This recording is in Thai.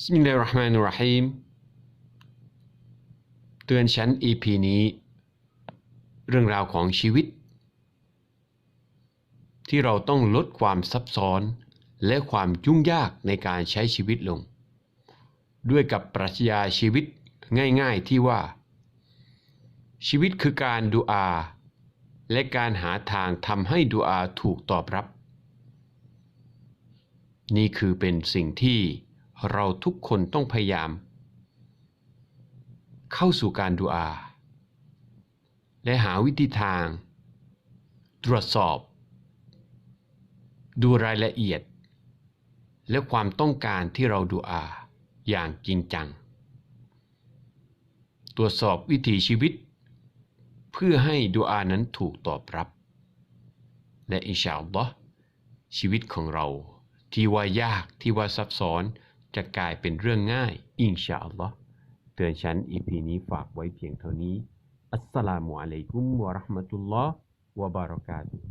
บิสมิลลาฮิรเราะห์มานิรเราะฮีมเตือนฉัน EP นี้ เรื่องราวของชีวิต ที่เราต้องลดความซับซ้อนและความยุ่งยากในการใช้ชีวิตลง ด้วยกับปรัชญาชีวิตง่ายๆที่ว่า ชีวิตคือการดูอา และการหาทางทำให้ดูอาถูกตอบรับ นี่คือเป็นสิ่งที่ เราทุกคนต้องพยายาม เข้าสู่การดูอา และหาวิธีทาง ตรวจสอบ ดูรายละเอียด และความต้องการที่เราดูอา อย่างจริงจัง ตรวจสอบวิถีชีวิต เพื่อให้ดูอานั้นถูกตอบรับ และอินชาอัลลอฮ์ชีวิตของเราที่ว่ายากที่ว่าซับซ้อน จะกลายเป็นเรื่องง่ายอินชาอัลลอฮ์เตือนฉันอีพีนี้ฝากไว้เพียงเท่านี้อัสสลามุอะลัยกุมวะราะห์มะตุลลอฮ์วะบารอกาตุฮ์